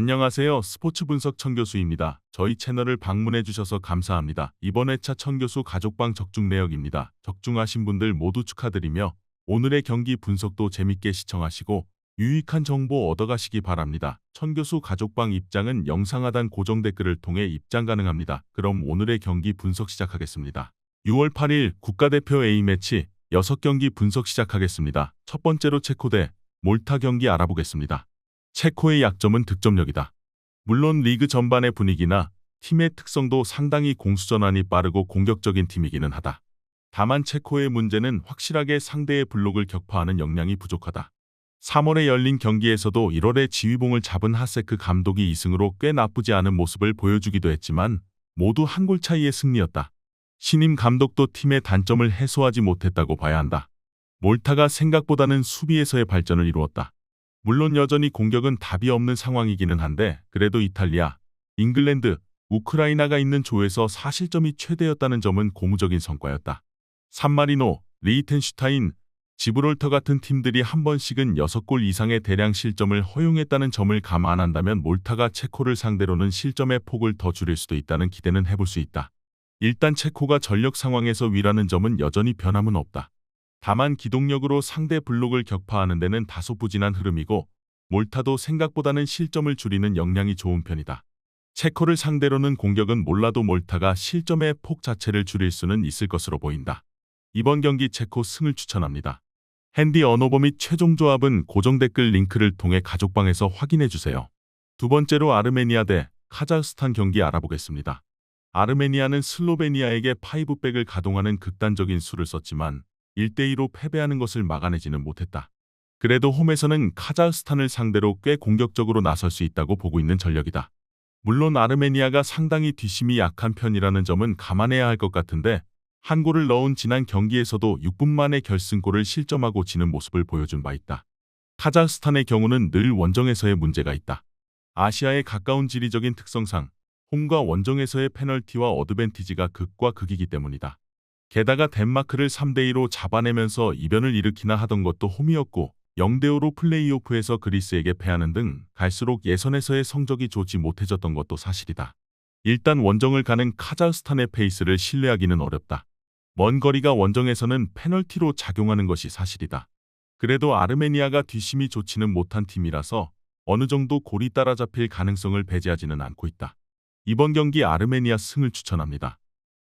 안녕하세요. 스포츠 분석 천교수입니다. 저희 채널을 방문해 주셔서 감사합니다. 이번 회차 천교수 가족방 적중 내역입니다. 적중하신 분들 모두 축하드리며 오늘의 경기 분석도 재밌게 시청하시고 유익한 정보 얻어가시기 바랍니다. 천 교수 가족방 입장은 영상 하단 고정 댓글을 통해 입장 가능합니다. 그럼 오늘의 경기 분석 시작하겠습니다. 6월 8일 국가대표 A매치 6경기 분석 시작하겠습니다. 첫 번째로 체코 대 몰타 경기 알아보겠습니다. 체코의 약점은 득점력이다. 물론 리그 전반의 분위기나 팀의 특성도 상당히 공수전환이 빠르고 공격적인 팀이기는 하다. 다만 체코의 문제는 확실하게 상대의 블록을 격파하는 역량이 부족하다. 3월에 열린 경기에서도 1월에 지휘봉을 잡은 하세크 감독이 2승으로 꽤 나쁘지 않은 모습을 보여주기도 했지만 모두 한 골 차이의 승리였다. 신임 감독도 팀의 단점을 해소하지 못했다고 봐야 한다. 몰타가 생각보다는 수비에서의 발전을 이루었다. 물론 여전히 공격은 답이 없는 상황이기는 한데 그래도 이탈리아, 잉글랜드, 우크라이나가 있는 조에서 사실점이 최대였다는 점은 고무적인 성과였다. 산마리노, 리히텐슈타인, 지브롤터 같은 팀들이 한 번씩은 6골 이상의 대량 실점을 허용했다는 점을 감안한다면 몰타가 체코를 상대로는 실점의 폭을 더 줄일 수도 있다는 기대는 해볼 수 있다. 일단 체코가 전력 상황에서 위라는 점은 여전히 변함은 없다. 다만 기동력으로 상대 블록을 격파하는 데는 다소 부진한 흐름이고 몰타도 생각보다는 실점을 줄이는 역량이 좋은 편이다. 체코를 상대로는 공격은 몰라도 몰타가 실점의 폭 자체를 줄일 수는 있을 것으로 보인다. 이번 경기 체코 승을 추천합니다. 핸디 언어버 및 최종 조합은 고정 댓글 링크를 통해 가족방에서 확인해 주세요. 두 번째로 아르메니아 대 카자흐스탄 경기 알아보겠습니다. 아르메니아는 슬로베니아에게 파이브백을 가동하는 극단적인 수를 썼지만 1대2로 패배하는 것을 막아내지는 못했다. 그래도 홈에서는 카자흐스탄을 상대로 꽤 공격적으로 나설 수 있다고 보고 있는 전력이다. 물론 아르메니아가 상당히 뒷심이 약한 편이라는 점은 감안해야 할 것 같은데 한 골을 넣은 지난 경기에서도 6분 만에 결승골을 실점하고 지는 모습을 보여준 바 있다. 카자흐스탄의 경우는 늘 원정에서의 문제가 있다. 아시아에 가까운 지리적인 특성상 홈과 원정에서의 페널티와 어드밴티지가 극과 극이기 때문이다. 게다가 덴마크를 3대2로 잡아내면서 이변을 일으키나 하던 것도 홈이었고 0대5로 플레이오프에서 그리스에게 패하는 등 갈수록 예선에서의 성적이 좋지 못해졌던 것도 사실이다. 일단 원정을 가는 카자흐스탄의 페이스를 신뢰하기는 어렵다. 먼 거리가 원정에서는 페널티로 작용하는 것이 사실이다. 그래도 아르메니아가 뒷심이 좋지는 못한 팀이라서 어느 정도 골이 따라잡힐 가능성을 배제하지는 않고 있다. 이번 경기 아르메니아 승을 추천합니다.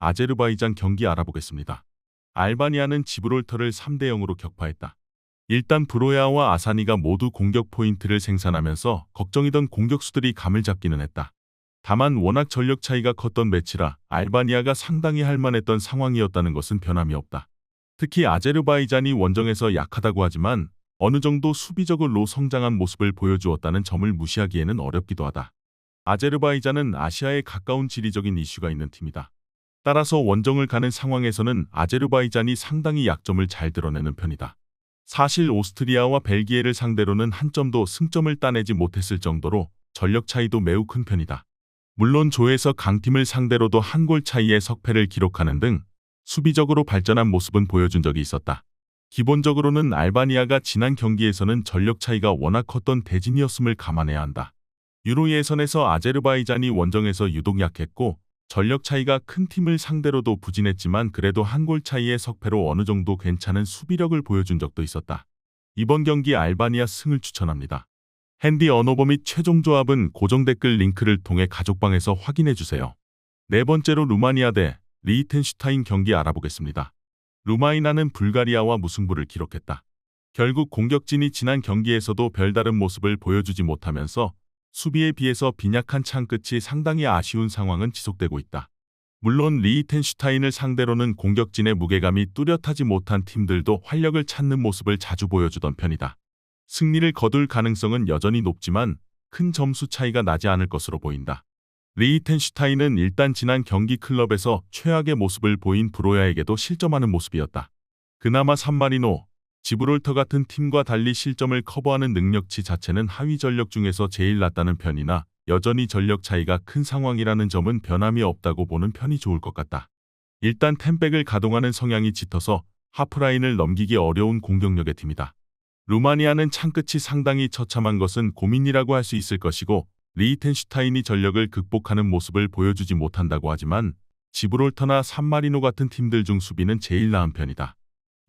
아제르바이잔 경기 알아보겠습니다. 알바니아는 지브롤터를 3대 0으로 격파했다. 일단 브로야와 아사니가 모두 공격 포인트를 생산하면서 걱정이던 공격수들이 감을 잡기는 했다. 다만 워낙 전력 차이가 컸던 매치라 알바니아가 상당히 할만했던 상황이었다는 것은 변함이 없다. 특히 아제르바이잔이 원정에서 약하다고 하지만 어느 정도 수비적으로 성장한 모습을 보여주었다는 점을 무시하기에는 어렵기도 하다. 아제르바이잔은 아시아에 가까운 지리적인 이슈가 있는 팀이다. 따라서 원정을 가는 상황에서는 아제르바이잔이 상당히 약점을 잘 드러내는 편이다. 사실 오스트리아와 벨기에를 상대로는 한 점도 승점을 따내지 못했을 정도로 전력 차이도 매우 큰 편이다. 물론 조에서 강팀을 상대로도 한 골 차이의 석패를 기록하는 등 수비적으로 발전한 모습은 보여준 적이 있었다. 기본적으로는 알바니아가 지난 경기에서는 전력 차이가 워낙 컸던 대진이었음을 감안해야 한다. 유로 예선에서 아제르바이잔이 원정에서 유독 약했고 전력 차이가 큰 팀을 상대로도 부진했지만 그래도 한 골 차이의 석패로 어느 정도 괜찮은 수비력을 보여준 적도 있었다. 이번 경기 알바니아 승을 추천합니다. 핸디 언어버 및 최종 조합은 고정 댓글 링크를 통해 가족방에서 확인해 주세요. 네 번째로 루마니아 대 리히텐슈타인 경기 알아보겠습니다. 루마이나는 불가리아와 무승부를 기록했다. 결국 공격진이 지난 경기에서도 별다른 모습을 보여주지 못하면서 수비에 비해서 빈약한 창끝이 상당히 아쉬운 상황은 지속되고 있다. 물론 리히텐슈타인을 상대로는 공격진의 무게감이 뚜렷하지 못한 팀들도 활력을 찾는 모습을 자주 보여주던 편이다. 승리를 거둘 가능성은 여전히 높지만 큰 점수 차이가 나지 않을 것으로 보인다. 리히텐슈타인은 일단 지난 경기 클럽에서 최악의 모습을 보인 브로야에게도 실점하는 모습이었다. 그나마 산마리노, 지브롤터 같은 팀과 달리 실점을 커버하는 능력치 자체는 하위 전력 중에서 제일 낮다는 편이나 여전히 전력 차이가 큰 상황이라는 점은 변함이 없다고 보는 편이 좋을 것 같다. 일단 템백을 가동하는 성향이 짙어서 하프라인을 넘기기 어려운 공격력의 팀이다. 루마니아는 창끝이 상당히 처참한 것은 고민이라고 할 수 있을 것이고 리히텐슈타인이 전력을 극복하는 모습을 보여주지 못한다고 하지만 지브롤터나 산마리노 같은 팀들 중 수비는 제일 나은 편이다.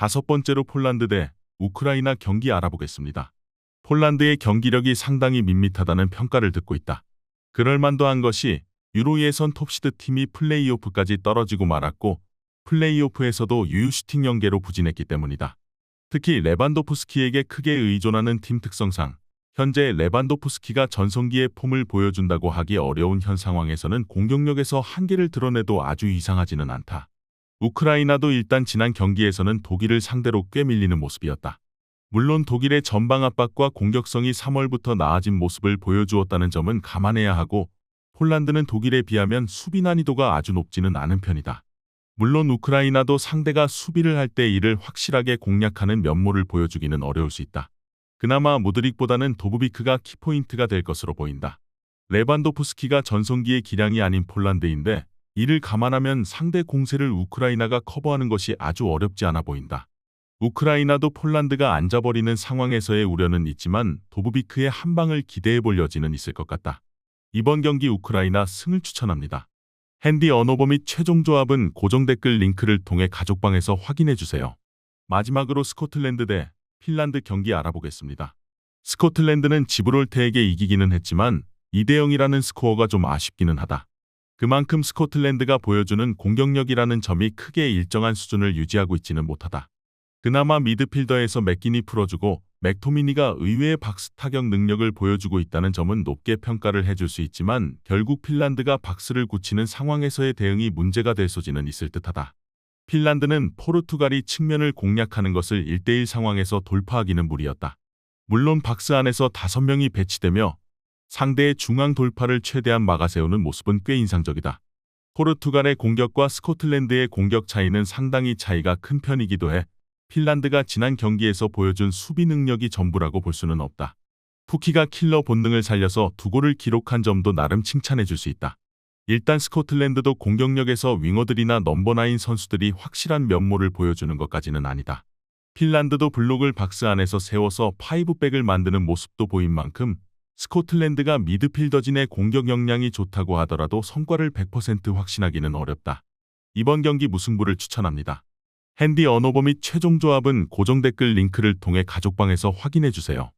다섯 번째로 폴란드 대 우크라이나 경기 알아보겠습니다. 폴란드의 경기력이 상당히 밋밋하다는 평가를 듣고 있다. 그럴만도 한 것이 유로 예선 톱시드 팀이 플레이오프까지 떨어지고 말았고 플레이오프에서도 유유 슈팅 연계로 부진했기 때문이다. 특히 레반도프스키에게 크게 의존하는 팀 특성상 현재 레반도프스키가 전성기의 폼을 보여준다고 하기 어려운 현 상황에서는 공격력에서 한계를 드러내도 아주 이상하지는 않다. 우크라이나도 일단 지난 경기에서는 독일을 상대로 꽤 밀리는 모습이었다. 물론 독일의 전방 압박과 공격성이 3월부터 나아진 모습을 보여주었다는 점은 감안해야 하고 폴란드는 독일에 비하면 수비 난이도가 아주 높지는 않은 편이다. 물론 우크라이나도 상대가 수비를 할 때 이를 확실하게 공략하는 면모를 보여주기는 어려울 수 있다. 그나마 모드릭보다는 도브비크가 키포인트가 될 것으로 보인다. 레반도프스키가 전성기의 기량이 아닌 폴란드인데 이를 감안하면 상대 공세를 우크라이나가 커버하는 것이 아주 어렵지 않아 보인다. 우크라이나도 폴란드가 앉아버리는 상황에서의 우려는 있지만 도브비크의 한 방을 기대해 볼 여지는 있을 것 같다. 이번 경기 우크라이나 승을 추천합니다. 핸디 언어버 및 최종 조합은 고정 댓글 링크를 통해 가족방에서 확인해 주세요. 마지막으로 스코틀랜드 대 핀란드 경기 알아보겠습니다. 스코틀랜드는 지브롤트에게 이기기는 했지만 2대 0이라는 스코어가 좀 아쉽기는 하다. 그만큼 스코틀랜드가 보여주는 공격력이라는 점이 크게 일정한 수준을 유지하고 있지는 못하다. 그나마 미드필더에서 맥긴이 풀어주고 맥토미니가 의외의 박스 타격 능력을 보여주고 있다는 점은 높게 평가를 해줄 수 있지만 결국 핀란드가 박스를 굳히는 상황에서의 대응이 문제가 될 소지는 있을 듯하다. 핀란드는 포르투갈이 측면을 공략하는 것을 1대1 상황에서 돌파하기는 무리였다. 물론 박스 안에서 5명이 배치되며 상대의 중앙 돌파를 최대한 막아세우는 모습은 꽤 인상적이다. 포르투갈의 공격과 스코틀랜드의 공격 차이는 상당히 차이가 큰 편이기도 해 핀란드가 지난 경기에서 보여준 수비 능력이 전부라고 볼 수는 없다. 푸키가 킬러 본능을 살려서 두 골을 기록한 점도 나름 칭찬해 줄 수 있다. 일단 스코틀랜드도 공격력에서 윙어들이나 넘버나인 선수들이 확실한 면모를 보여주는 것까지는 아니다. 핀란드도 블록을 박스 안에서 세워서 파이브백을 만드는 모습도 보인 만큼 스코틀랜드가 미드필더진의 공격 역량이 좋다고 하더라도 성과를 100% 확신하기는 어렵다. 이번 경기 무승부를 추천합니다. 핸디 언어버 및 최종 조합은 고정 댓글 링크를 통해 가족방에서 확인해 주세요.